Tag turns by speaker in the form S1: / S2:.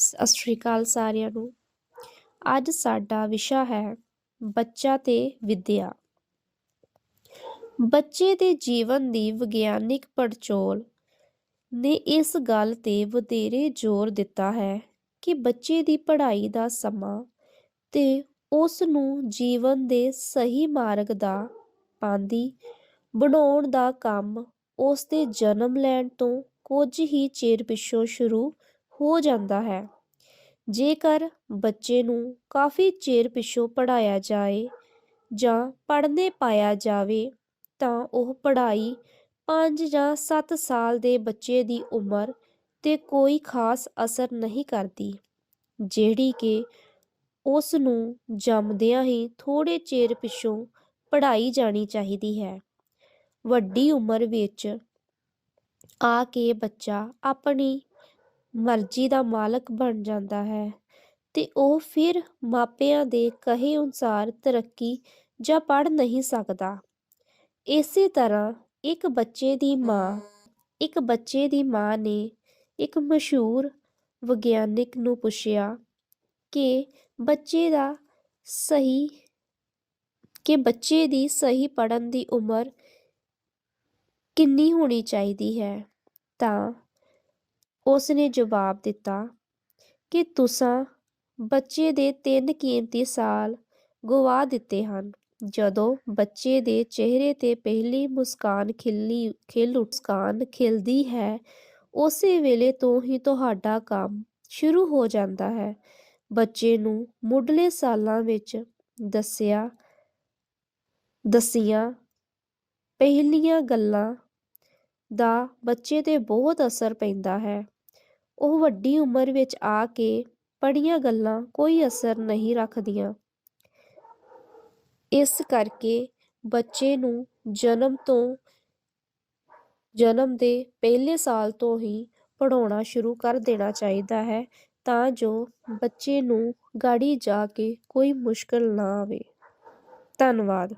S1: ਸਤਿ ਸ਼੍ਰੀ ਅਕਾਲ ਸਾਰਿਆਂ ਨੂੰ। ਅੱਜ ਸਾਡਾ ਵਿਸ਼ਾ ਹੈ ਬੱਚਾ ਤੇ ਵਿਦਿਆ। ਬੱਚੇ ਦੇ ਜੀਵਨ ਦੀ ਵਿਗਿਆਨਿਕ ਪੜਚੋਲ ਨੇ ਇਸ ਗੱਲ ਤੇ ਵਧੇਰੇ ਜ਼ੋਰ ਦਿੱਤਾ ਹੈ ਕਿ ਬੱਚੇ ਦੀ ਪੜ੍ਹਾਈ ਦਾ ਸਮਾਂ ਤੇ ਉਸ ਨੂੰ ਜੀਵਨ ਦੇ ਸਹੀ ਮਾਰਗ ਦਾ ਪਾਂਦੀ ਬਣਾਉਣ ਦਾ ਕੰਮ ਉਸ ਦੇ ਜਨਮ ਲੈਣ ਤੋਂ ਕੁਝ ਹੀ ਚਿਰ ਪਿੱਛੋਂ ਸ਼ੁਰੂ ਹੋ ਜਾਂਦਾ ਹੈ। ਜੇਕਰ ਬੱਚੇ ਨੂੰ ਕਾਫੀ ਚਿਰ ਪਿੱਛੋਂ ਪੜਾਇਆ ਜਾਏ ਜਾਂ ਪੜ੍ਹਨੇ ਪਾਇਆ ਜਾਵੇ, ਤਾਂ ਉਹ ਪੜ੍ਹਾਈ 5 ਜਾਂ 7 ਸਾਲ ਦੇ ਬੱਚੇ ਦੀ ਉਮਰ ਤੇ ਕੋਈ ਖਾਸ ਅਸਰ ਨਹੀਂ ਕਰਦੀ, ਜਿਹੜੀ ਕਿ ਉਸ ਨੂੰ ਜੰਮਦਿਆਂ ਹੀ ਥੋੜੇ ਚਿਰ ਪਿੱਛੋਂ ਪੜ੍ਹਾਈ ਜਾਣੀ ਚਾਹੀਦੀ ਹੈ। ਵੱਡੀ ਉਮਰ ਵਿੱਚ ਆ ਕੇ ਬੱਚਾ ਆਪਣੀ ਮਰਜ਼ੀ ਦਾ ਮਾਲਕ ਬਣ ਜਾਂਦਾ ਹੈ ਤੇ ਉਹ ਫਿਰ ਮਾਪਿਆਂ ਦੇ ਕਹੇ ਅਨੁਸਾਰ ਤਰੱਕੀ ਜਾਂ ਪੜ ਨਹੀਂ ਸਕਦਾ। ਇਸੇ ਤਰ੍ਹਾਂ ਇੱਕ ਬੱਚੇ ਦੀ ਮਾਂ, ਇੱਕ ਬੱਚੇ ਦੀ ਮਾਂ ਨੇ ਇੱਕ ਮਸ਼ਹੂਰ ਵਿਗਿਆਨਿਕ ਨੂੰ ਪੁੱਛਿਆ ਕਿ ਬੱਚੇ ਦਾ ਸਹੀ, ਕਿ ਬੱਚੇ ਦੀ ਸਹੀ ਪੜਨ ਦੀ ਉਮਰ ਕਿੰਨੀ ਹੋਣੀ ਚਾਹੀਦੀ ਹੈ? ਤਾਂ ਉਸ ਨੇ ਜਵਾਬ ਦਿੱਤਾ ਕਿ ਤੁਸੀਂ ਬੱਚੇ ਦੇ ਤਿੰਨ ਕੀਮਤੀ ਸਾਲ ਗਵਾ ਦਿੱਤੇ ਹਨ। ਜਦੋਂ ਬੱਚੇ ਦੇ ਚਿਹਰੇ ਤੇ ਪਹਿਲੀ ਮੁਸਕਾਨ ਖਿਲ੍ਹੀ ਖਿਲ ਮੁਸਕਾਨ ਖਿਲਦੀ ਹੈ, ਉਸੇ ਵੇਲੇ ਤੋਂ ਹੀ ਤੁਹਾਡਾ ਕੰਮ ਸ਼ੁਰੂ ਹੋ ਜਾਂਦਾ ਹੈ। ਬੱਚੇ ਨੂੰ ਮੁੱਢਲੇ ਸਾਲਾਂ ਵਿੱਚ ਦੱਸਿਆ, ਦਸੀਆਂ ਪਹਿਲੀਆਂ ਗੱਲਾਂ ਦਾ ਬੱਚੇ ਤੇ ਬਹੁਤ ਅਸਰ ਪੈਂਦਾ ਹੈ। ਉਹ ਵੱਡੀ ਉਮਰ ਵਿੱਚ ਆ ਕੇ ਪੜੀਆਂ ਗੱਲਾਂ ਕੋਈ ਅਸਰ ਨਹੀਂ ਰੱਖਦੀਆਂ। ਇਸ ਕਰਕੇ ਬੱਚੇ ਨੂੰ ਜਨਮ ਤੋਂ, ਜਨਮ ਦੇ ਪਹਿਲੇ ਸਾਲ ਤੋਂ ਹੀ ਪੜਾਉਣਾ ਸ਼ੁਰੂ ਕਰ ਦੇਣਾ ਚਾਹੀਦਾ ਹੈ ਤਾਂ ਜੋ ਬੱਚੇ ਨੂੰ ਗਾੜੀ ਜਾ ਕੇ ਕੋਈ ਮੁਸ਼ਕਲ ਨਾ ਆਵੇ। ਧੰਨਵਾਦ।